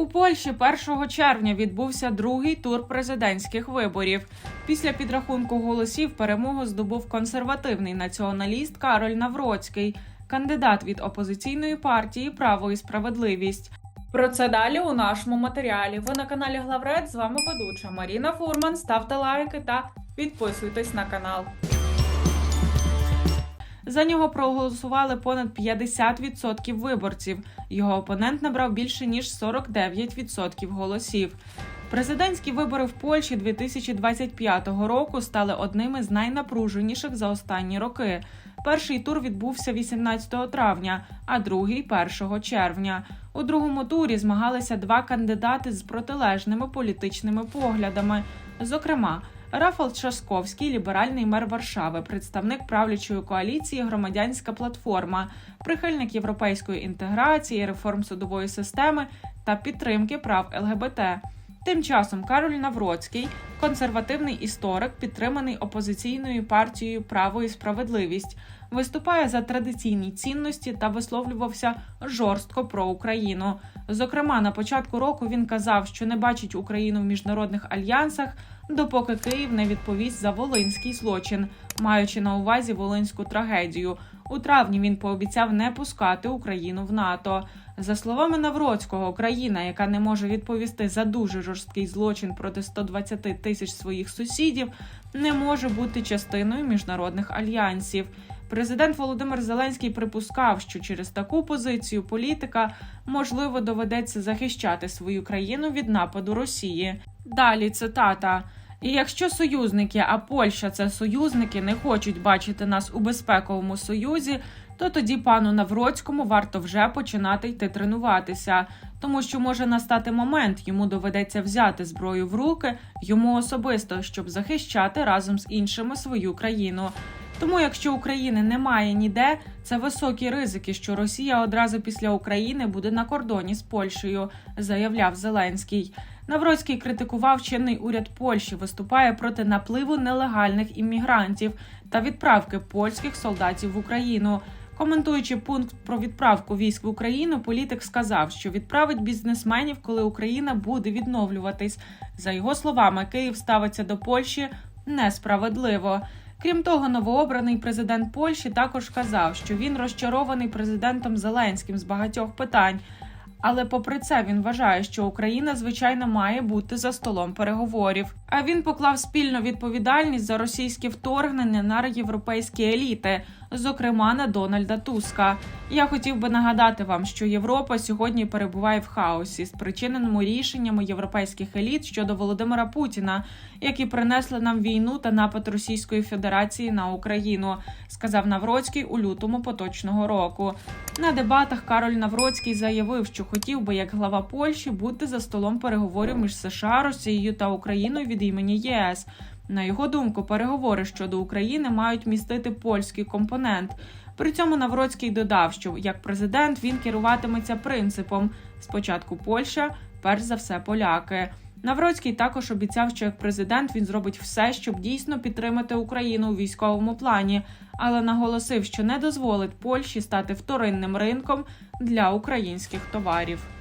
У Польщі 1 червня відбувся другий тур президентських виборів. Після підрахунку голосів перемогу здобув консервативний націоналіст Кароль Навроцький, кандидат від опозиційної партії Право і справедливість. Про це далі у нашому матеріалі. Ви на каналі Главред. З вами ведуча Маріна Фурман. Ставте лайки та підписуйтесь на канал. За нього проголосували понад 50% виборців. Його опонент набрав більше ніж 49% голосів. Президентські вибори в Польщі 2025 року стали одними з найнапруженіших за останні роки. Перший тур відбувся 18 травня, а другий 1 червня. У другому турі змагалися два кандидати з протилежними політичними поглядами. Зокрема, Рафал Часковський, ліберальний мер Варшави, представник правлячої коаліції Громадянська платформа, прихильник європейської інтеграції, реформ судової системи та підтримки прав ЛГБТ. Тим часом Кароль Навроцький, консервативний історик, підтриманий опозиційною партією Право і справедливість, виступає за традиційні цінності та висловлювався жорстко про Україну. Зокрема, на початку року він казав, що не бачить Україну в міжнародних альянсах, допоки Київ не відповість за волинський злочин, маючи на увазі волинську трагедію. У травні він пообіцяв не пускати Україну в НАТО. За словами Навроцького, країна, яка не може відповісти за дуже жорсткий злочин проти 120 тисяч своїх сусідів, не може бути частиною міжнародних альянсів. Президент Володимир Зеленський припускав, що через таку позицію політика можливо доведеться захищати свою країну від нападу Росії. Далі цитата. І якщо союзники, а Польща це союзники, не хочуть бачити нас у безпековому союзі, то тоді пану Навроцькому варто вже починати йти тренуватися, тому що може настати момент, йому доведеться взяти зброю в руки йому особисто, щоб захищати разом з іншими свою країну. Тому, якщо України немає ніде, це високі ризики, що Росія одразу після України буде на кордоні з Польщею, заявляв Зеленський. Навроцький критикував чинний уряд Польщі, виступає проти напливу нелегальних іммігрантів та відправки польських солдатів в Україну. Коментуючи пункт про відправку військ в Україну, політик сказав, що відправить бізнесменів, коли Україна буде відновлюватись. За його словами, Київ ставиться до Польщі несправедливо. Крім того, новообраний президент Польщі також казав, що він розчарований президентом Зеленським з багатьох питань. Але попри це він вважає, що Україна звичайно має бути за столом переговорів. А він поклав спільну відповідальність за російське вторгнення на європейські еліти, зокрема на Дональда Туска. Я хотів би нагадати вам, що Європа сьогодні перебуває в хаосі, спричиненому рішеннями європейських еліт щодо Володимира Путіна, які принесли нам війну та напад Російської Федерації на Україну, сказав Навроцький у лютому поточного року. На дебатах Кароль Навроцький заявив, що хотів би як глава Польщі бути за столом переговорів між США, Росією та Україною від імені ЄС. На його думку, переговори щодо України мають містити польський компонент. При цьому Навроцький додав, що як президент він керуватиметься принципом спочатку Польща, перш за все поляки. Навроцький також обіцяв, що як президент він зробить все, щоб дійсно підтримати Україну у військовому плані, але наголосив, що не дозволить Польщі стати вторинним ринком для українських товарів.